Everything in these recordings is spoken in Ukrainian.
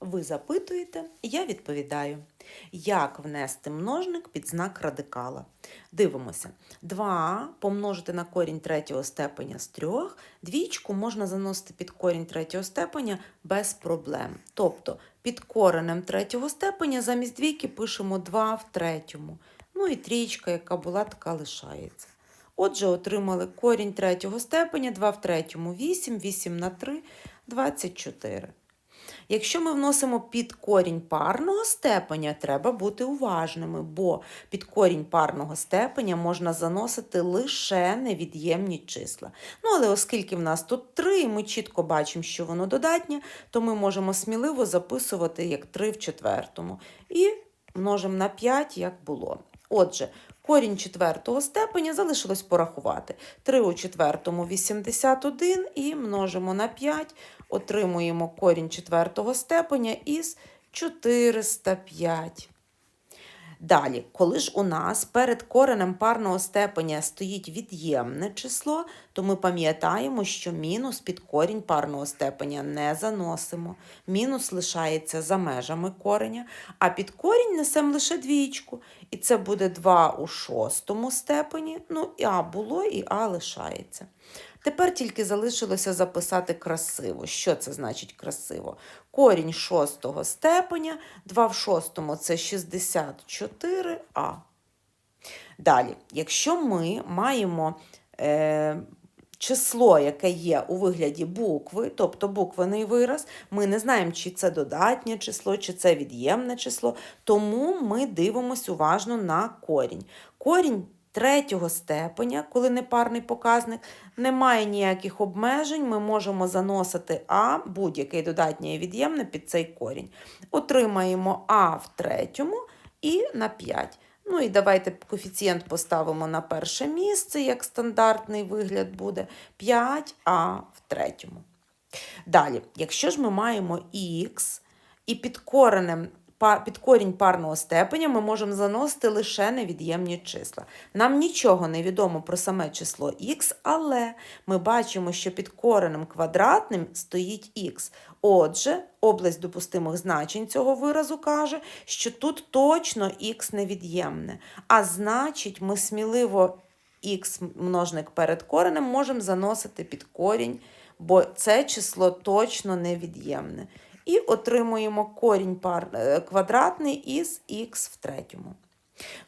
Ви запитуєте, я відповідаю. Як внести множник під знак радикала? Дивимося. 2 помножити на корінь третього степеня з 3. Двічку можна заносити під корінь третього степеня без проблем. Тобто під коренем третього степеня замість двійки пишемо 2 в третьому. Ну і трієчка, яка була, така лишається. Отже, отримали корінь третього степеня, 2 в третьому 8, 8 на 3 – 24. Якщо ми вносимо під корінь парного степеня, треба бути уважними, бо під корінь парного степеня можна заносити лише невід'ємні числа. Ну, але оскільки в нас тут 3, і ми чітко бачимо, що воно додатнє, то ми можемо сміливо записувати як 3 в четвертому. І множимо на 5, як було. Отже, корінь четвертого степеня залишилось порахувати. 3 у четвертому 81 і множимо на 5, отримуємо корінь четвертого степеня із 405. Далі, коли ж у нас перед коренем парного степеня стоїть від'ємне число, то ми пам'ятаємо, що мінус під корінь парного степеня не заносимо. Мінус лишається за межами кореня, а під корінь несемо лише двічку. І це буде 2 у шостому степені. Ну, і А було, і А лишається. Тепер тільки залишилося записати красиво. Що це значить красиво? Корінь шостого степеня, 2 в шостому це 64а. Далі, якщо ми маємо е, число, яке є у вигляді букви, тобто буквений вираз, ми не знаємо, чи це додатнє число, чи це від'ємне число, тому ми дивимося уважно на корінь. Корінь третього степеня, коли непарний показник, немає ніяких обмежень, ми можемо заносити А, будь-який додатнє і від'ємне під цей корінь. Отримаємо А в третьому і на 5. Ну і давайте коефіцієнт поставимо на перше місце, як стандартний вигляд буде 5а в третьому. Далі, якщо ж ми маємо х і під коренем під корінь парного степеня ми можемо заносити лише невід'ємні числа. Нам нічого не відомо про саме число х, але ми бачимо, що під коренем квадратним стоїть х. Отже, область допустимих значень цього виразу каже, що тут точно х невід'ємне. А значить, ми сміливо х множник перед коренем можемо заносити під корінь, бо це число точно невід'ємне і отримуємо корінь пар, е, квадратний із х в третьому.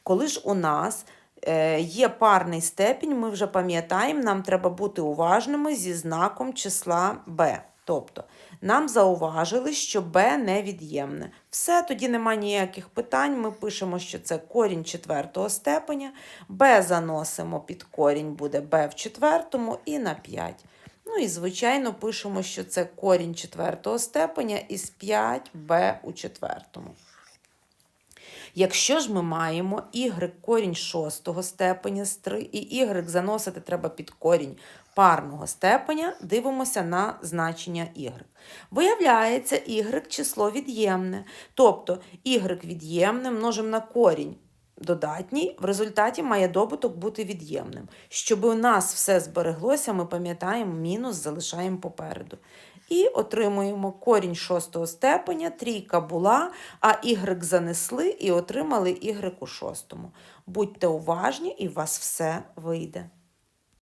Коли ж у нас е, є парний степінь, ми вже пам'ятаємо, нам треба бути уважними зі знаком числа b. Тобто нам зауважили, що b невід'ємне. Все, тоді нема ніяких питань. Ми пишемо, що це корінь четвертого степеня, b заносимо під корінь, буде b в четвертому і на 5. Ну і, звичайно, пишемо, що це корінь четвертого степеня із 5b у четвертому. Якщо ж ми маємо y корінь шостого степеня з 3, і y заносити треба під корінь парного степеня, дивимося на значення y. Виявляється, y число від'ємне, тобто y від'ємне множимо на корінь додатній, в результаті має добуток бути від'ємним. Щоб у нас все збереглося, ми пам'ятаємо, мінус залишаємо попереду. І отримуємо корінь шостого степеня, трійка була, а y занесли і отримали y у шостому. Будьте уважні, і у вас все вийде.